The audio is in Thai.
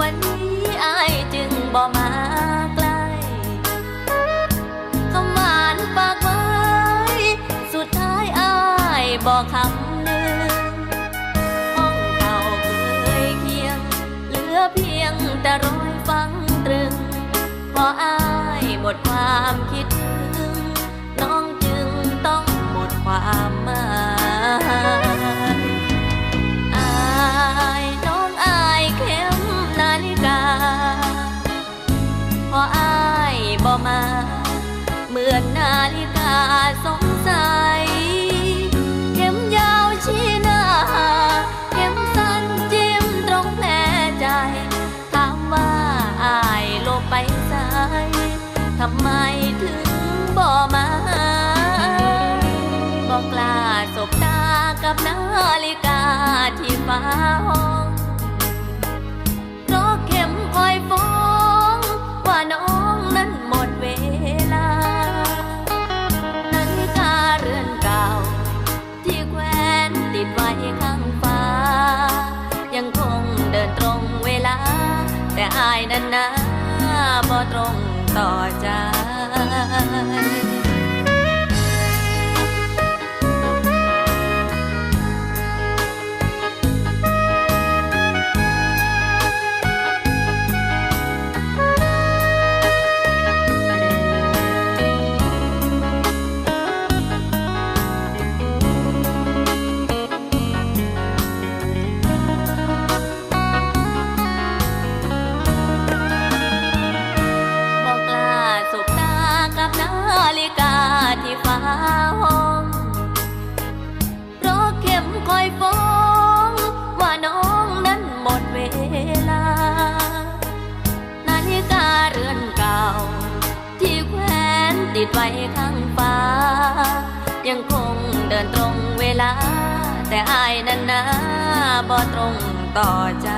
วันนี้อายจึงบ่มาใกล้คำหวานปากไว้สุดท้ายอายบอกคำหนึ่งห้องเก่าเคยเคียง เหลือเพียงแต่รอยฟังตรึง พออายหมดความคิด ทำไมถึงบ่มาบอกกล้าสบตากับนาฬิกาที่ฟ้าห้องเพราะเข็มคอยฟ้องว่าน้องนั้นหมดเวลา นาฬิกาเรือนเก่า ที่แควนติดไว้ข้างฟ้า ยังคงเดินตรงเวลา แต่อายนั้นนะบ่ตรง ต่อใจ ติดไว้ข้างฟ้า ยังคงเดินตรงเวลา แต่อายนั้นนะบ่ตรงต่อใจ